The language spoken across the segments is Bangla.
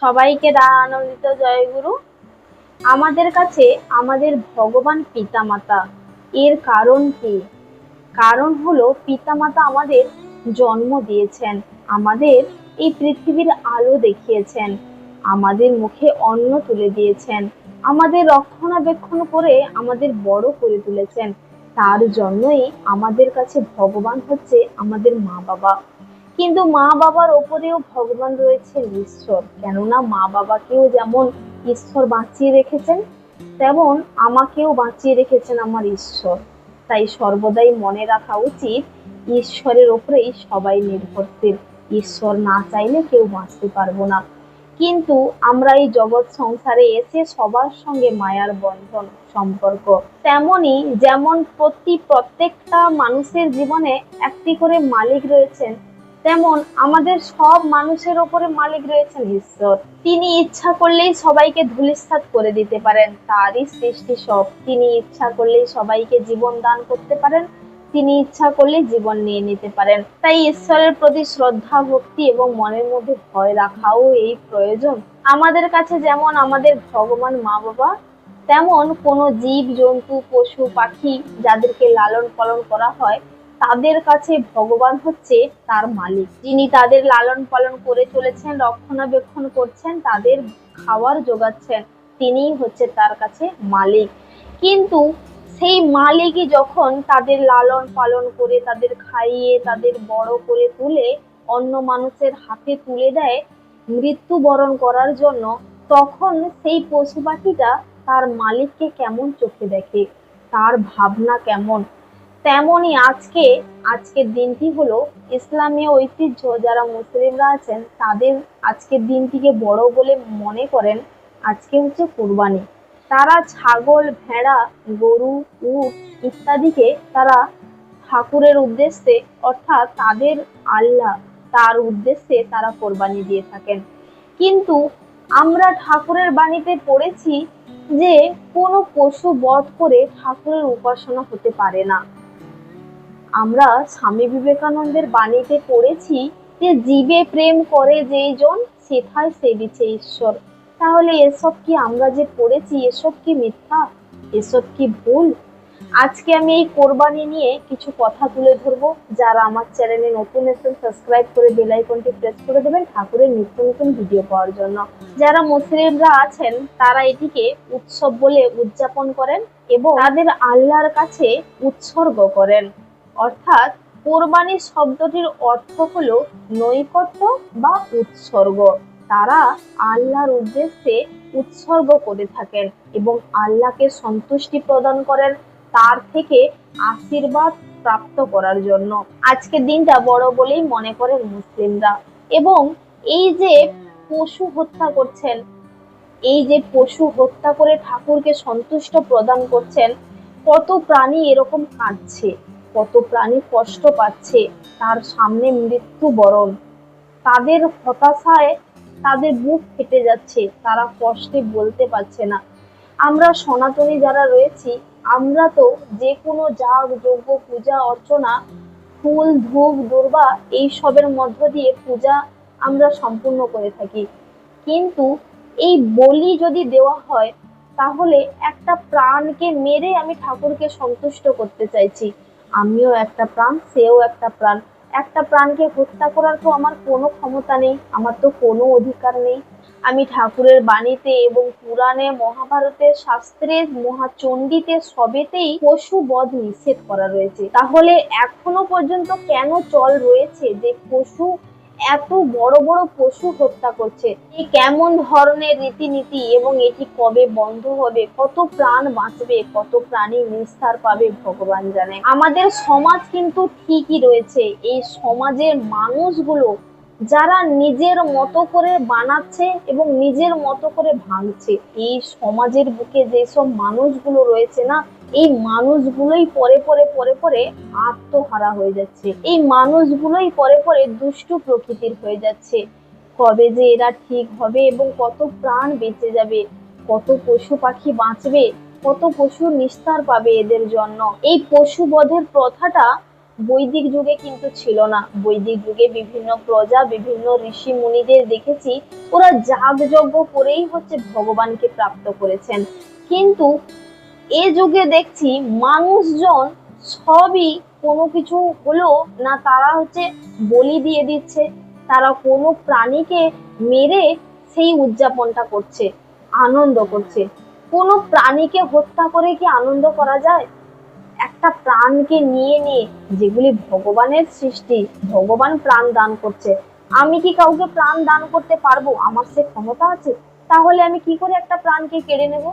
সবাইকে দা- আনন্দিত জয়গুরু আমাদের কাছে আমাদের ভগবান পিতামাতা। এর কারণ কি? কারণ হলো পিতামাতা আমাদের জন্ম দিয়েছেন, আমাদের এই পৃথিবীর আলো দেখিয়েছেন, আমাদের মুখে অন্ন তুলে দিয়েছেন, আমাদের রক্ষণাবেক্ষণ করে আমাদের বড় করে তুলেছেন। তার জন্যই আমাদের কাছে ভগবান হচ্ছে আমাদের মা বাবা কিন্তু মা বাবার ওপরেও ভগবান রয়েছে ঈশ্বর। কেননা মা বাবাকেও যেমন ঈশ্বর বাঁচিয়ে রেখেছেন, তেমন আমাকেও বাঁচিয়ে রেখেছেন আমার ঈশ্বর। তাই সর্বদাই মনে রাখা উচিত, ঈশ্বরের ওপরেই সবাই নির্ভরশীল ঈশ্বর না চাইলে কেউ বাঁচতে পারব না। কিন্তু আমরা এই জগৎ সংসারে এসে সবার সঙ্গে মায়ার বন্ধন, সম্পর্ক, তেমনি যেমন প্রতি প্রত্যেকটা মানুষের জীবনে একটি করে মালিক রয়েছেন তেমন আমাদের সব মানুষের ওপরে মালিক রয়েছেন ঈশ্বর। তিনি ইচ্ছা করলেই সবাইকে ধূলিসাৎ করে দিতে পারেন, তারই সৃষ্টি সব। তিনি ইচ্ছা করলেই সবাইকে জীবন দান করতে পারেন, তিনি ইচ্ছা করলে জীবন নিয়ে নিতে পারেন। তাই ঈশ্বরের প্রতি শ্রদ্ধা, ভক্তি এবং মনের মধ্যে ভয় রাখাও এই প্রয়োজন। আমাদের কাছে যেমন আমাদের ভগবান মা বাবা তেমন কোনো জীব, জন্তু, পশু, পাখি যাদেরকে লালন পালন করা হয় তাদের কাছে ভগবান হচ্ছে তার মালিক। যিনি তাদের লালন পালন করে চলেছেন, রক্ষণাবেক্ষণ করছেন, তাদের খাওয়ার যোগাচ্ছেন, তিনিই হচ্ছে তার কাছে মালিক। কিন্তু সেই মালিকই যখন তাদের লালন পালন করে, তাদের খাইয়ে, তাদের বড় করে তুলে, অন্য মানুষের হাতে তুলে দেয়, মৃত্যুবরণ করার জন্য, তখন সেই পশু পাখিটা তার মালিককে কেমন চোখে দেখে? তার ভাবনা কেমন? তেমনই আজকে, আজকের দিনটি হলো ইসলামীয় ঐতিহ্য। যারা মুসলিমরা আছেন, তাদের আজকের দিনটিকে বড় বলে মনে করেন। আজকে হচ্ছে কুরবানি। তারা ছাগল, ভেড়া, গরু, উট ইত্যাদিকে তারা ঠাকুরের উদ্দেশ্যে, অর্থাৎ তাদের আল্লাহ তার উদ্দেশ্যে তারা কোরবানি দিয়ে থাকেন। কিন্তু আমরা ঠাকুরের বাণীতে পড়েছি যে, কোনো পশু বধ করে ঠাকুরের উপাসনা হতে পারে না। আমরা স্বামী বিবেকানন্দের বাণীতে পড়েছি যে জীবে প্রেম করে যেই জন, সেথায় সেবিছে ঈশ্বর। তাহলে এসব কি আমরা যে পড়েছি, এসব কি মিথ্যা? এসব কি ভুল? আজকে আমি এই কোরবানি নিয়ে কিছু কথা তুলে ধরবো। যারা আমার চ্যানেলে নতুন এসেছেন, সাবস্ক্রাইব করে বেল আইকনটি প্রেস করে দেবেন ঠাকুরের নিত্য নতুন ভিডিও পাওয়ার জন্য। যারা মুসলিমরা আছেন, তারা এটিকে উৎসব বলে উদযাপন করেন এবং তাদের আল্লাহর কাছে উৎসর্গ করেন। অর্থাৎ কোরবানি শব্দটির অর্থ হলো নৈকট্য বা উৎসর্গ। তারা আল্লাহর উদ্দেশ্যে উৎসর্গ করে থাকেন এবং আল্লাহকে সন্তুষ্টি প্রদান করেন তার থেকে আশীর্বাদ প্রাপ্ত করার জন্য। আজকের দিনটা বড় বলেই মনে করেন মুসলিমরা। এবং এই যে পশু হত্যা করছেন, এই যে পশু হত্যা করে ঠাকুরকে সন্তুষ্ট প্রদান করছেন, কত প্রাণী এরকম কাঁদছে। কত প্রাণী কষ্ট পাচ্ছে, তার সামনে মৃত্যু বরণ। তাদের হতাশায় তাদের বুক ফেটে যাচ্ছে, তারা কষ্টে বলতে পারছে না। আমরা সনাতনী যারা রয়েছি, আমরা তো যে কোনো যাগ, যজ্ঞ, পূজা, অর্চনা, ফুল, ধূপ, দুর্বা এই সবের মধ্য দিয়ে পূজা আমরা সম্পূর্ণ করে থাকি। কিন্তু এই বলি যদি দেওয়া হয়, তাহলে একটা প্রাণকে মেরে আমি ঠাকুরকে সন্তুষ্ট করতে চাইছি। আমিও একটা প্রাণ, সেও একটা প্রাণ। একটা প্রাণকে হত্যা করার তো আমার কোনো ক্ষমতা নেই, আমার তো কোনো অধিকার নেই। আমি ঠাকুরের বাণীতে এবং পুরাণে, মহাভারতের শাস্ত্রে, মহাচণ্ডীতে সবেতেই পশু বধ নিষেধ করা রয়েছে। তাহলে এখনও পর্যন্ত কেন চল রয়েছে যে পশু এত বড় বড় পশু হত্যা করছে। এই কেমন ধরনের রীতিনীতি এবং এটি কবে বন্ধ হবে? কত প্রাণ বাঁচবে? কত প্রাণী নিস্তার পাবে? ভগবান জানে। আমাদের সমাজ কিন্তু ঠিকই রয়েছে। এই সমাজের মানুষগুলো যারা নিজের মতো করে বানাচ্ছে এবং নিজের মতো করে ভাঙছে, এই সমাজের বুকে যেসব মানুষগুলো রয়েছে না এই মানুষগুলোই পরে পরে পরে পরে আত্মহারা হয়ে যাচ্ছে। এই মানুষগুলোই পরে পরে দুষ্টু প্রকৃতির হয়ে যাচ্ছে। কবে যে এরা ঠিক হবে এবং কত প্রাণ বেঁচে যাবে, কত পশু পাখি বাঁচবে, কত পশু নিস্তার পাবে এদের জন্য। এই পশু বধের প্রথাটা বৈদিক যুগে কিন্তু ছিল না। বৈদিক যুগে বিভিন্ন প্রজা, বিভিন্ন ঋষি মুনিদের দেখেছি, ওরা যাগযজ্ঞ করেই হচ্ছে ভগবানকে প্রাপ্ত করেছেন। কিন্তু এ যুগে দেখছি মানুষজন সবই কোনো কিছু হলো না তারা হচ্ছে বলি দিয়ে দিচ্ছে, তারা কোনো প্রাণীকে মেরে সেই উদযাপনটা করছে, আনন্দ করছে। কোনো প্রাণীকে হত্যা করে কি আনন্দ করা যায়? একটা প্রাণকে নিয়ে নিয়ে যেগুলি ভগবানের সৃষ্টি, ভগবান প্রাণ দান করছে, আমি কি কাউকে প্রাণ দান করতে পারব? আমার সে ক্ষমতা আছে। তাহলে আমি কি করে একটা প্রাণকে কেড়ে নেব?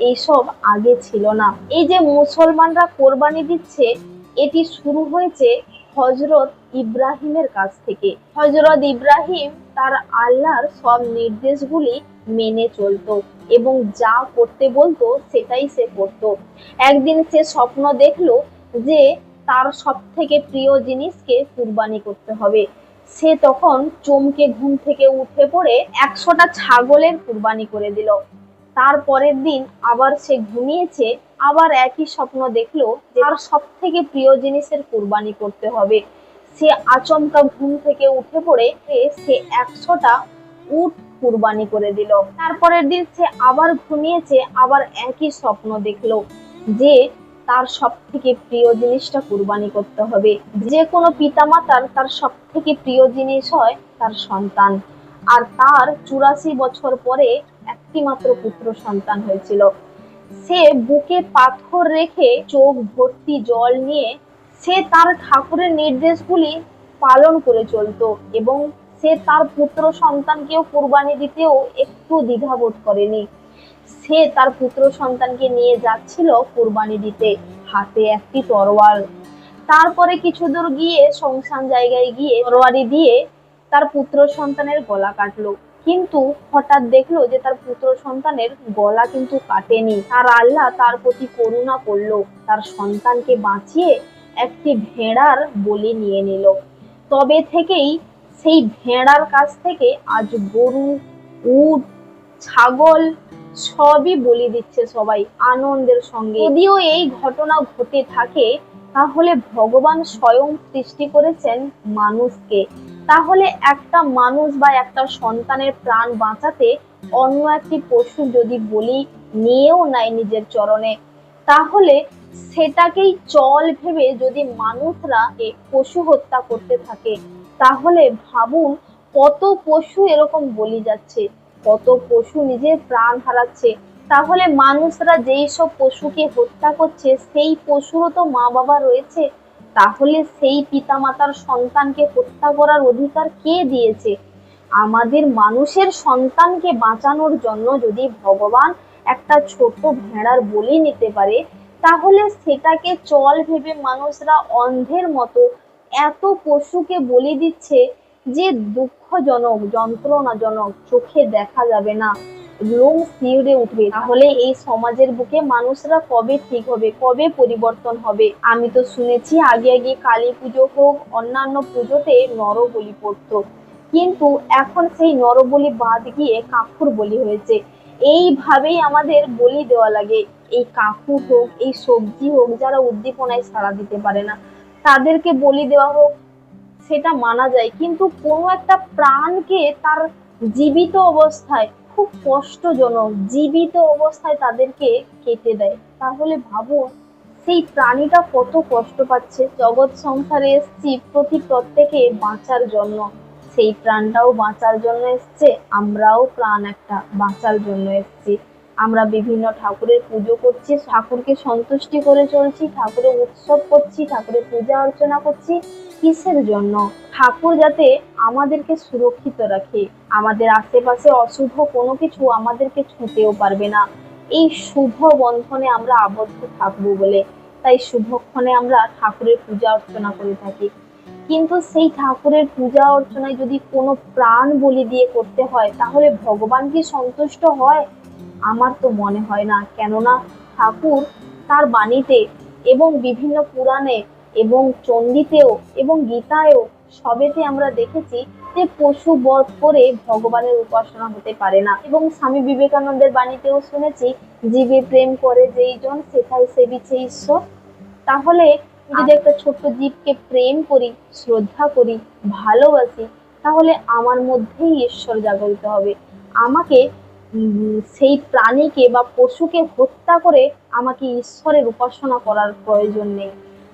এইসব আগে ছিল না। এই যে মুসলমানরা কোরবানি দিচ্ছে, এটি শুরু হয়েছে হজরত ইব্রাহিমের কাছ থেকে। হজরত ইব্রাহিম তার আল্লাহর সব নির্দেশগুলি মেনে চলতো এবং যা করতে বলতো সেটাই সে করতো। একদিন সে স্বপ্ন দেখল যে তার সব থেকে প্রিয় জিনিসকে কুরবানি করতে হবে। সে তখন চমকে ঘুম থেকে উঠে পড়ে একশোটা ছাগলের কুরবানি করে দিল। তার পরের দিন আবার সে ঘুমিয়েছে, আবার একই স্বপ্ন দেখল যে তার সব থেকে প্রিয় জিনিসের কুরবানি করতে হবে। সে আচমকা ঘুম থেকে উঠে পড়ে, সে একশোটা উট কুরবানি করে দিল। তারপরের দিন সে আবার ঘুমিয়েছে, আবার একই স্বপ্ন দেখল যে তার সব থেকে প্রিয় জিনিসটা কুরবানি করতে হবে। যে কোনো পিতামাতার তার সব থেকে প্রিয় জিনিস হয় তার সন্তান। আর তার চুরাশি বছর পরে একটি মাত্র পুত্র সন্তান হয়েছিল। সে বুকে পাথর রেখে চোখ ভর্তি জল নিয়ে সে তার ঠাকুরের নির্দেশগুলি পালন করে চলতো এবং সে তার পুত্র সন্তানকেও কুরবানি দিতেও একটু দ্বিধাবোধ করেনি। সে তার পুত্র সন্তানকে নিয়ে যাচ্ছিল কুরবানি দিতে হাতে একটি তরোয়াল। তারপরে কিছু দূর গিয়ে সংসান জায়গায় গিয়ে তরোয়ারি দিয়ে তার পুত্র সন্তানের গলা কাটলো। কিন্তু হঠাৎ দেখল যে তার পুত্র সন্তানের গলা কিন্তু কাটেনি। আর আল্লাহ তার প্রতি করুণা করল। তার সন্তানকে বাঁচিয়ে একটি ভেড়ার বলি নিয়ে নিল। তবে থেকেই সেই ভেড়ার কাছ থেকে আজ গরু, উট, ছাগল সবই বলি দিচ্ছে সবাই আনন্দের সঙ্গে। যদিও এই ঘটনা ঘটে থাকে তাহলে ভগবান স্বয়ং সৃষ্টি করেছেন মানুষকে। তাহলে একটা মানুষ বা একটা সন্তানের প্রাণ বাঁচাতে অন্য একটি পশু যদি বলি, নিয়েও নেয় নিজের চরণে। তাহলে সেটাকেই চল ভেবে যদি মানুষরা পশু হত্যা করতে থাকে, তাহলে ভাবুন কত পশু এরকম বলি যাচ্ছে, কত পশু নিজের প্রাণ হারাচ্ছে। তাহলে মানুষরা যেই সব পশুকে হত্যা করছে, সেই পশুরও তো মা বাবা রয়েছে। তাহলে সেই পিতামাতার সন্তানকে হত্যা করার অধিকার কে দিয়েছে? আমাদের মানুষের সন্তানকে বাঁচানোর জন্য যদি ভগবান একটা ছোট ভেড়ার বলি নিতে পারে, তাহলে সেটাকে চল ভেবে মানুষরা অন্ধের মতো এত পশুকে বলি দিচ্ছে যে দুঃখজনক, যন্ত্রণাজনক, চোখে দেখা যাবে না। লোম শিউরে উঠবে। তাহলে এই সমাজের বুকে মানুষরা কবে ঠিক হবে, কবে পরিবর্তন হবে? আমি তো শুনেছি আগে আগে কালী পুজো হোক, অন্যান্য পুজোতে নরবলি পড়তো। কিন্তু এখন সেই নরবলি বাদ গিয়ে কাকুর বলি হয়েছে। এইভাবেই আমাদের বলি দেওয়া লাগে। এই কাকু হোক, এই সবজি হোক, যারা উদ্দীপনায় সাড়া দিতে পারে না, তাদেরকে বলি দেওয়া হোক, সেটা মানা যায়। কিন্তু কোনো একটা প্রাণকে তার জীবিত অবস্থায় খুব কষ্টজনক, জীবিত অবস্থায় তাদেরকে কেটে দেয়। তাহলে ভাবুন সেই প্রাণীটা কত কষ্ট পাচ্ছে। জগৎ সংসারে এসছি, প্রতি প্রত্যেকে বাঁচার জন্য। সেই প্রাণটাও বাঁচার জন্য এসছে, আমরাও প্রাণ একটা বাঁচার জন্য এসছি। আমরা বিভিন্ন ঠাকুরের পুজো করছি, ঠাকুরকে সন্তুষ্টি করে চলছি, ঠাকুরের উৎসব করছি, ঠাকুরের পূজা অর্চনা করছি। কিসের জন্য? ঠাকুর যাতে আমাদেরকে সুরক্ষিত রাখে। আমাদের আশেপাশে অশুভ কোনো কিছু আমাদেরকে ছুঁতেও পারবে না। এই শুভ বন্ধনে আমরা আবদ্ধ থাকব বলে। তাই শুভক্ষণে আমরা ঠাকুরের পূজা অর্চনা করে থাকি। কিন্তু সেই ঠাকুরের পূজা অর্চনায় যদি কোনো প্রাণ বলি দিয়ে করতে হয়, তাহলে ভগবান কি সন্তুষ্ট হয়? আমার তো মনে হয় না। কেননা ঠাকুর তার বাণীতে এবং বিভিন্ন পুরাণে এবং চণ্ডীতেও এবং গীতায়ও সবেতে আমরা দেখেছি যে পশু বধ করে ভগবানের উপাসনা হতে পারে না। এবং স্বামী বিবেকানন্দের বাণীতেও শুনেছি, জীবে প্রেম করে যেই জন সেটাই সেবিছে ঈশ্বর। তাহলে যদি একটা ছোট্ট জীবকে প্রেম করি, শ্রদ্ধা করি, ভালোবাসি, তাহলে আমার মধ্যেই ঈশ্বর জাগরিত হবে। আমাকে সেই প্রাণীকে বা পশুকে হত্যা করে আমাকে ঈশ্বরের উপাসনা করার প্রয়োজন নেই।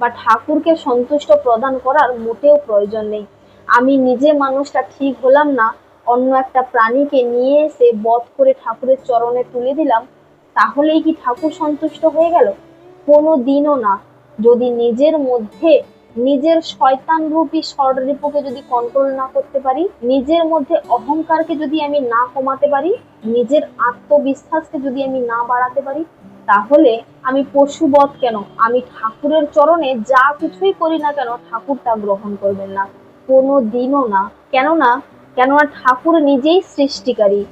বা ঠাকুরকে সন্তুষ্ট প্রদান করার মোটেও প্রয়োজন নেই। আমি নিজে মানুষটা ঠিক হলাম না, অন্য একটা প্রাণীকে নিয়ে এসে বধ করে ঠাকুরের চরণে তুলে দিলাম, তাহলেই কি ঠাকুর সন্তুষ্ট হয়ে গেল? কোনো দিনও না। যদি নিজের মধ্যে, নিজের শয়তান রূপী স্বরূপকে যদি কন্ট্রোল না করতে পারি, নিজের মধ্যে অহংকারকে যদি আমি না কমাতে পারি, নিজের আত্মবিশ্বাসকে যদি আমি না বাড়াতে পারি তাহলে আমি পশুবধ কেন? আমি ঠাকুরের চরণে যা কিছুই করি না কেন ঠাকুর তা গ্রহণ করবেন না। কোনো দিনও না। কেননা কেননা ঠাকুর নিজেই সৃষ্টিকারী।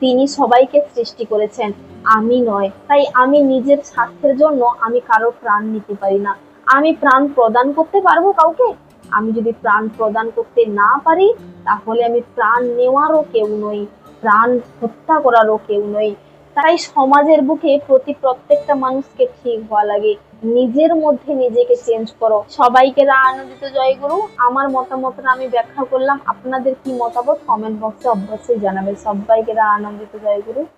তিনি সবাইকে সৃষ্টি করেছেন। আমি নয়। তাই আমি নিজের স্বার্থের জন্য আমি কারও প্রাণ নিতে পারি না। আমি প্রাণ প্রদান করতে পারব কাউকে? আমি যদি প্রাণ প্রদান করতে না পারি, তাহলে আমি প্রাণ নেওয়ারও কেউ নই। প্রাণ হত্যা করারও কেউ নই। তাই সমাজের বুকে প্রতি প্রত্যেকটা মানুষকে ঠিক হওয়া লাগে। নিজের মধ্যে নিজেকে চেঞ্জ করো। সবাইকে রা আনন্দিত জয়গুরু আমার মতামতটা আমি ব্যাখ্যা করলাম। আপনাদের কি মতামত? কমেন্ট বক্সে অবশ্যই জানাবেন। সবাইকে রা আনন্দিত জয়গুরু